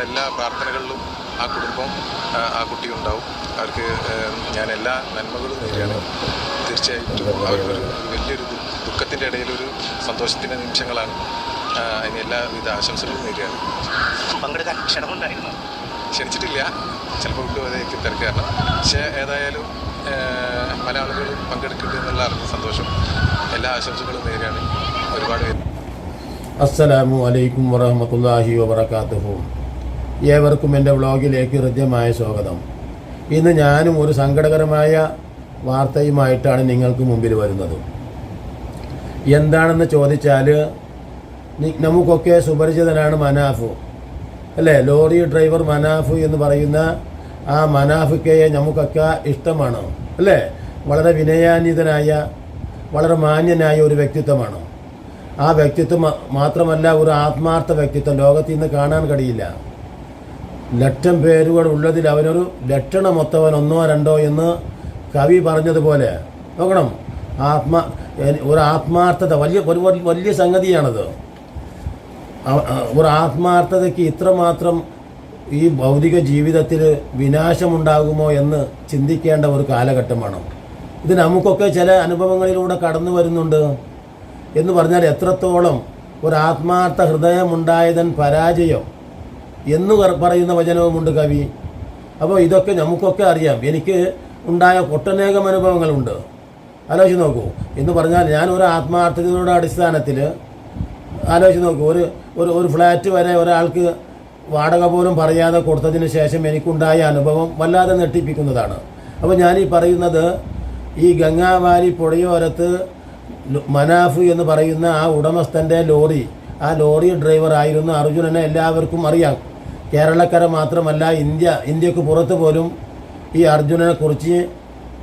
നമ്മളെല്ലാ പ്രാർത്ഥനകളിലും ആ കുടുംബം ആ, കുട്ടി ഉണ്ടാവും അവർക്ക് ഞാൻ എല്ലാ നന്മകളും നേരിടണം തീർച്ചയായിട്ടും അവർക്കൊരു വലിയൊരു ദുഃഖത്തിന്റെ ഇടയിലൊരു സന്തോഷത്തിന്റെ നിമിഷങ്ങളാണ്. അതിന് എല്ലാവിധ ആശംസകളും നേരിടണം പങ്കെടുക്കാൻ ക്ഷണമുണ്ടായിരുന്നു. ക്ഷണിച്ചിട്ടില്ല. ചിലപ്പോൾ വിട്ടുപോയതേക്ക് തിരക്ക് കാരണം. പക്ഷേ ഏതായാലും പല ആളുകളും പങ്കെടുക്കുന്നുണ്ട് എന്നുള്ള അറിഞ്ഞ സന്തോഷം. എല്ലാ ആശംസകളും നേരിടണം ഒരുപാട് പേര്. അസ്സലാമു അലൈക്കും വറഹമത്തല്ലാഹി വബർക്കാത്തുഹു ഏവർക്കും എന്റെ വ്ളോഗിലേക്ക് ഹൃദ്യമായ സ്വാഗതം. ഇന്ന് ഞാനും ഒരു സങ്കടകരമായ വാർത്തയുമായിട്ടാണ് നിങ്ങൾക്ക് മുമ്പിൽ വരുന്നത്. എന്താണെന്ന് ചോദിച്ചാൽ നമുക്കൊക്കെ സുപരിചിതനാണ് മനാഫു. അല്ലേ? ലോറി ഡ്രൈവർ മനാഫു എന്ന് പറയുന്ന ആ മനാഫിക്കയെ നമുക്കൊക്കെ ഇഷ്ടമാണ്. അല്ലേ? വളരെ വിനയാന്വിതനായ വളരെ മാന്യനായ ഒരു വ്യക്തിത്വമാണ്. ആ വ്യക്തിത്വം മാത്രമല്ല ഒരു ആത്മാർത്ഥ വ്യക്തിത്വം. ലോകത്തിൽ നിന്ന് കാണാൻ കഴിയില്ല. ലക്ഷം പേരുകൾ ഉള്ളതിൽ അവനൊരു ലക്ഷണമൊത്തവൻ ഒന്നോ രണ്ടോ എന്ന് കവി പറഞ്ഞതുപോലെ നോക്കണം. ആത്മാ ഒരു ആത്മാർത്ഥത വലിയ ഒരു വലിയ- സംഗതിയാണത്. ഒരു ആത്മാർത്ഥതയ്ക്ക് ഇത്രമാത്രം ഈ ഭൗതിക ജീവിതത്തിൽ വിനാശമുണ്ടാകുമോ എന്ന് ചിന്തിക്കേണ്ട ഒരു കാലഘട്ടമാണ്. ഇത് നമുക്കൊക്കെ ചില അനുഭവങ്ങളിലൂടെ കടന്നു വരുന്നുണ്ട്. എന്ന് പറഞ്ഞാൽ എത്രത്തോളം ഒരു ആത്മാർത്ഥ ഹൃദയമുണ്ടായതൻ പരാജയം എന്ന് പറയുന്ന വചനവുമുണ്ട് കവി. അപ്പോൾ ഇതൊക്കെ നമുക്കൊക്കെ അറിയാം. എനിക്ക് ഉണ്ടായ ഒട്ടനേകം അനുഭവങ്ങളുണ്ട്. ആലോചിച്ച് നോക്കൂ. എന്ന് പറഞ്ഞാൽ ഞാൻ ഒരു ആത്മാർത്ഥതയുടെ അടിസ്ഥാനത്തിൽ ആലോചിച്ച് നോക്കൂ. ഒരു ഒരു ഒരു ഫ്ലാറ്റ് വരെ ഒരാൾക്ക് വാടക പോലും പറയാതെ കൊടുത്തതിന് ശേഷം എനിക്കുണ്ടായ അനുഭവം വല്ലാതെ നെട്ടിപ്പിക്കുന്നതാണ് അപ്പോൾ ഞാൻ ഈ പറയുന്നത് ഈ ഗംഗാവാലി പുഴയോരത്ത് മനാഫു എന്ന് പറയുന്ന ആ ഉടമസ്ഥന്റെ ലോറി ആ ലോറി ഡ്രൈവർ ആയിരുന്ന അർജുനനെ എല്ലാവർക്കും അറിയാം. കേരളക്കര മാത്രമല്ല ഇന്ത്യ ഇന്ത്യയ്ക്ക് പുറത്ത് പോലും ഈ അർജുനനെ കുറിച്ച്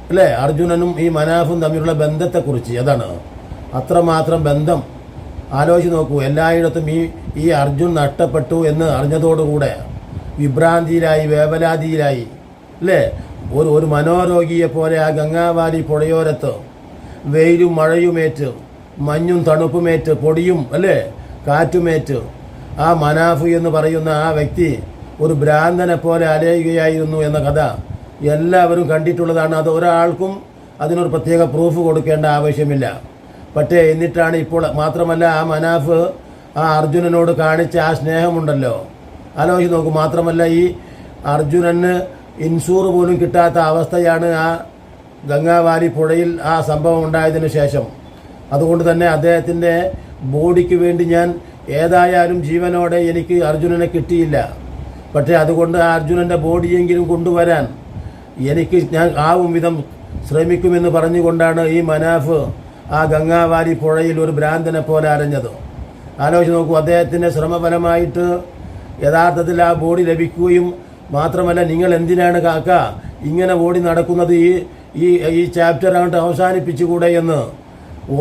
അല്ലേ? അർജുനനും ഈ മനാഫും തമ്മിലുള്ള ബന്ധത്തെക്കുറിച്ച് അതാണ്. അത്രമാത്രം ബന്ധം. ആലോചിച്ച് നോക്കൂ എല്ലായിടത്തും ഈ ഈ അർജുൻ നഷ്ടപ്പെട്ടു എന്ന് അറിഞ്ഞതോടുകൂടെ വിഭ്രാന്തിയിലായി വേവലാതിയിലായി അല്ലേ? ഒരു ഒരു മനോരോഗിയെ പോലെ ആ ഗംഗാവാലി പുഴയോരത്ത് വെയിലും മഴയുമേറ്റ് മഞ്ഞും തണുപ്പുമേറ്റ് പൊടിയും അല്ലേ? കാറ്റുമേറ്റ് ആ മനാഫു എന്ന് പറയുന്ന ആ വ്യക്തി ഒരു ഭ്രാന്തനെ പോലെ അലയുകയായിരുന്നു എന്ന കഥ എല്ലാവരും കണ്ടിട്ടുള്ളതാണ്. അത് ഒരാൾക്കും അതിനൊരു പ്രത്യേക പ്രൂഫ് കൊടുക്കേണ്ട ആവശ്യമില്ല. പക്ഷേ എന്നിട്ടാണ് ഇപ്പോൾ മാത്രമല്ല ആ മനാഫ് ആ അർജുനനോട് കാണിച്ച ആ സ്നേഹമുണ്ടല്ലോ. ആലോചിച്ച് നോക്കും മാത്രമല്ല ഈ അർജുനന് ഇൻഷൂർ പോലും കിട്ടാത്ത അവസ്ഥയാണ് ആ ഗംഗാവാലി പുഴയിൽ ആ സംഭവം ഉണ്ടായതിനു ശേഷം. അതുകൊണ്ട് തന്നെ അദ്ദേഹത്തിന്റെ ബോഡിക്ക് വേണ്ടി ഞാൻ ഏതായാലും ജീവനോടെ എനിക്ക് അർജുനനെ കിട്ടിയില്ല. പക്ഷേ അതുകൊണ്ട് ആ അർജുനന്റെ ബോഡിയെങ്കിലും കൊണ്ടുവരാൻ എനിക്ക് ഞാൻ ആവും വിധം ശ്രമിക്കുമെന്ന് പറഞ്ഞുകൊണ്ടാണ് ഈ മനാഫ് ആ ഗംഗാവാലി പുഴയിൽ ഒരു ഭ്രാന്തനെ പോലെ അരഞ്ഞത്. ആലോചിച്ച് നോക്കൂ അദ്ദേഹത്തിന്റെ ശ്രമഫലമായിട്ട് യഥാർത്ഥത്തിൽ ആ ബോഡി ലഭിക്കുകയും മാത്രമല്ല നിങ്ങൾ എന്തിനാണ് കാക്ക ഇങ്ങനെ ഓടി നടക്കുന്നത് ഈ ഈ ഈ ചാപ്റ്റർ അങ്ങോട്ട് അവസാനിപ്പിച്ചുകൂടെ എന്ന്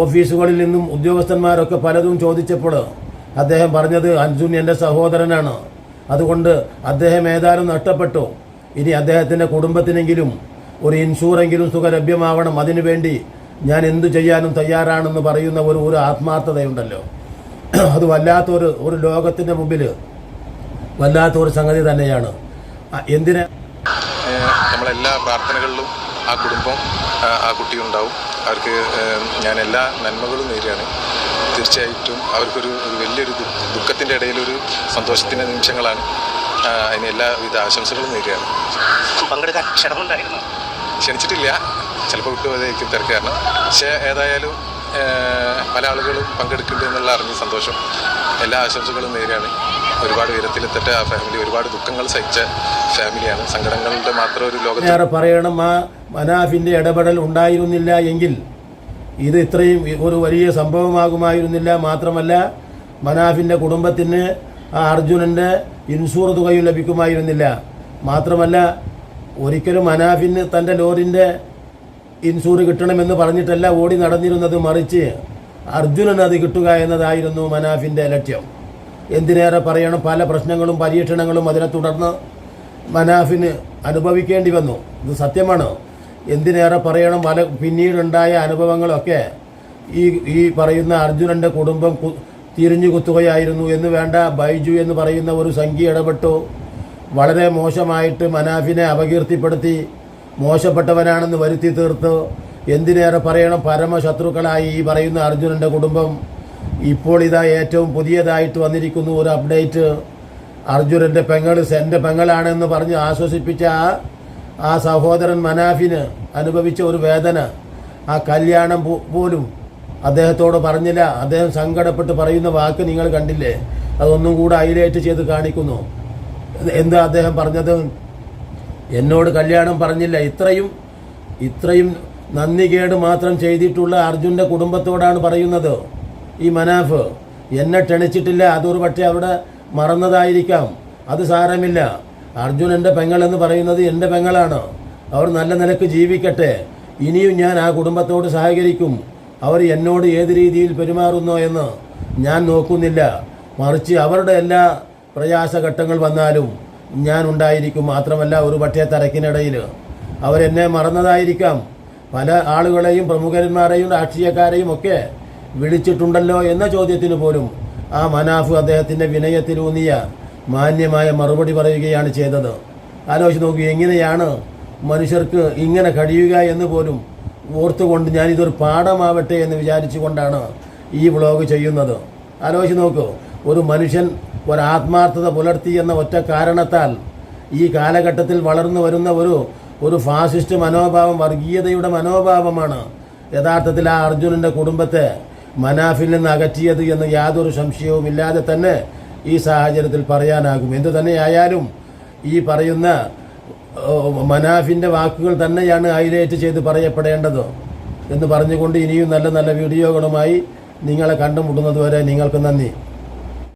ഓഫീസുകളിൽ നിന്നും ഉദ്യോഗസ്ഥന്മാരൊക്കെ പലതും ചോദിച്ചപ്പോൾ അദ്ദേഹം പറഞ്ഞത് അഞ്ജുൻ എന്റെ സഹോദരനാണ്. അതുകൊണ്ട് അദ്ദേഹം ഏതായാലും നഷ്ടപ്പെട്ടു. ഇനി അദ്ദേഹത്തിന്റെ കുടുംബത്തിനെങ്കിലും ഒരു ഇൻഷൂറെങ്കിലും സുഖ ലഭ്യമാവണം. അതിനുവേണ്ടി ഞാൻ എന്തു ചെയ്യാനും തയ്യാറാണെന്ന് പറയുന്ന ഒരു ഒരു ആത്മാർത്ഥതയുണ്ടല്ലോ. അത് വല്ലാത്തൊരു ഒരു ലോകത്തിന്റെ മുമ്പിൽ വല്ലാത്തൊരു സംഗതി തന്നെയാണ്. എന്തിനാ? നമ്മളെല്ലാ പ്രാർത്ഥനകളിലും ആ കുടുംബം ആ, കുട്ടി ഉണ്ടാവും. അവർക്ക് ഞാൻ എല്ലാ നന്മകളും നേരുകയാണ് തീർച്ചയായിട്ടും അവർക്കൊരു ഒരു വലിയൊരു ദുഃഖത്തിന്റെ ഇടയിലൊരു സന്തോഷത്തിന്റെ നിമിഷങ്ങളാണ് അതിന് എല്ലാവിധ ആശംസകളും നേരുകയാണ് പങ്കെടുക്കാൻ ക്ഷണമുണ്ടായിരുന്നു. ക്ഷണിച്ചിട്ടില്ല. ചിലപ്പോൾ വിട്ടുപോയതായിരിക്കും തിരക്ക് കാരണം. പക്ഷേ ഏതായാലും പല ആളുകളും പങ്കെടുക്കുന്നുണ്ട് എന്നുള്ള അറിഞ്ഞ സന്തോഷം. എല്ലാ ആശംസകളും നേരെയാണ്. ഒരുപാട് ഉയരത്തിലെത്തട്ടെ ആ ഫാമിലി ഒരുപാട് ദുഃഖങ്ങൾ സഹിച്ച ഫാമിലിയാണ് സങ്കടങ്ങളുടെ മാത്രം ഒരു ലോകം ഏറെ പറയണം ആ മനാഫിന്റെ ഇടപെടൽ ഉണ്ടായിരുന്നില്ല എങ്കിൽ ഇത് ഇത്രയും ഒരു വലിയ സംഭവമാകുമായിരുന്നില്ല. മാത്രമല്ല മനാഫിന്റെ കുടുംബത്തിന് ആ അർജുനന്റെ ഇൻഷൂർ തുകയും ലഭിക്കുമായിരുന്നില്ല. മാത്രമല്ല ഒരിക്കലും മനാഫിന് തന്റെ ലോറിന്റെ ഇൻഷൂർ കിട്ടണമെന്ന് പറഞ്ഞിട്ടല്ല ഓടി നടന്നിരുന്നത് മറിച്ച് അർജുനൻ അത് കിട്ടുക എന്നതായിരുന്നു മനാഫിന്റെ ലക്ഷ്യം. എന്തിനേറെ പറയണം? പല പ്രശ്നങ്ങളും പരീക്ഷണങ്ങളും അതിനെ തുടർന്ന് മനാഫിന് അനുഭവിക്കേണ്ടി വന്നു. ഇത് സത്യമാണ്. എന്തിനേറെ പറയണം? പല പിന്നീടുണ്ടായ അനുഭവങ്ങളൊക്കെ ഈ ഈ പറയുന്ന അർജുനന്റെ കുടുംബം തിരിഞ്ഞു കുത്തുകയായിരുന്നു. എന്ന് വേണ്ട ബൈജു എന്ന് പറയുന്ന ഒരു സംഖ്യ ഇടപെട്ടു. വളരെ മോശമായിട്ട് മനാഫിനെ അപകീർത്തിപ്പെടുത്തി. മോശപ്പെട്ടവനാണെന്ന് വരുത്തി തീർത്ത് എന്തിനേറെ പറയണം? പരമശത്രുക്കളായി ഈ പറയുന്ന അർജുനന്റെ കുടുംബം ഇപ്പോൾ ഇതാ ഏറ്റവും പുതിയതായിട്ട് വന്നിരിക്കുന്നു. ഒരു അപ്ഡേറ്റ്. അർജുനന്റെ പെങ്ങൾ എന്റെ പെങ്ങളാണെന്ന് പറഞ്ഞ് ആശ്വസിപ്പിച്ച ആ സഹോദരൻ മനാഫിന് അനുഭവിച്ച ഒരു വേദന. ആ കല്യാണം പോലും അദ്ദേഹത്തോട് പറഞ്ഞില്ല. അദ്ദേഹം സങ്കടപ്പെട്ട് പറയുന്ന വാക്ക് നിങ്ങൾ കണ്ടില്ലേ? അതൊന്നും കൂടെ ഹൈലൈറ്റ് ചെയ്ത് കാണിക്കുന്നു. എന്താ അദ്ദേഹം പറഞ്ഞത്? എന്നോട് കല്യാണം പറഞ്ഞില്ല. ഇത്രയും ഇത്രയും നന്ദികേട് മാത്രം ചെയ്തിട്ടുള്ള അർജുന്റെ കുടുംബത്തോടാണ് പറയുന്നത്. ഈ മനാഫ് എന്നെ ക്ഷണിച്ചിട്ടില്ല. അതൊരു പക്ഷേ അവിടെ മറന്നതായിരിക്കാം. അത് സാരമില്ല. അർജുൻ എന്റെ പെങ്ങളെന്ന് പറയുന്നത് എന്റെ പെങ്ങളാണ്. അവർ നല്ല നിലയ്ക്ക് ജീവിക്കട്ടെ. ഇനിയും ഞാൻ ആ കുടുംബത്തോട് സഹകരിക്കും. അവർ എന്നോട് ഏത് രീതിയിൽ പെരുമാറുന്നോ എന്ന് ഞാൻ നോക്കുന്നില്ല. മറിച്ച് അവരുടെ എല്ലാ പ്രയാസഘട്ടങ്ങൾ വന്നാലും ഞാൻ ഉണ്ടായിരിക്കും മാത്രമല്ല ഒരു പക്ഷേ തരക്കിനിടയിൽ അവരെന്നെ മറന്നതായിരിക്കാം. പല ആളുകളെയും പ്രമുഖന്മാരെയും രാഷ്ട്രീയക്കാരെയും ഒക്കെ വിളിച്ചിട്ടുണ്ടല്ലോ എന്ന ചോദ്യത്തിന് പോലും ആ മനാഫ് അദ്ദേഹത്തിന്റെ വിനയത്തിലൂന്നിയ മാന്യമായ മറുപടി പറയുകയാണ് ചെയ്തത്. ആലോചിച്ച് നോക്കൂ എങ്ങനെയാണ് മനുഷ്യർക്ക് ഇങ്ങനെ കഴിയുക എന്ന് പോലും ഓർത്തുകൊണ്ട് ഞാനിതൊരു പാഠമാവട്ടെ എന്ന് വിചാരിച്ചുകൊണ്ടാണ് ഈ വ്ളോഗ് ചെയ്യുന്നത്. ആലോചിച്ച് നോക്കൂ ഒരു മനുഷ്യൻ ഒരാത്മാർത്ഥത പുലർത്തി എന്ന ഒറ്റ കാരണത്താൽ ഈ കാലഘട്ടത്തിൽ വളർന്നു വരുന്ന ഒരു ഒരു ഫാസിസ്റ്റ് മനോഭാവം വർഗീയതയുടെ മനോഭാവമാണ്. യഥാർത്ഥത്തിൽ ആ അർജുനന്റെ കുടുംബത്തെ മനാഫിൽ നിന്ന് അകറ്റിയത് എന്ന് യാതൊരു സംശയവും ഇല്ലാതെ തന്നെ ഈ സാഹചര്യത്തിൽ പറയാനാകും. എന്തു തന്നെയായാലും ഈ പറയുന്ന മനാഫിന്റെ വാക്കുകൾ തന്നെയാണ് ഹൈലൈറ്റ് ചെയ്ത് പറയപ്പെടേണ്ടത് എന്ന് പറഞ്ഞുകൊണ്ട് ഇനിയും നല്ല നല്ല വീഡിയോകളുമായി നിങ്ങളെ കണ്ടുമുട്ടുന്നതുവരെ നിങ്ങൾക്ക് നന്ദി.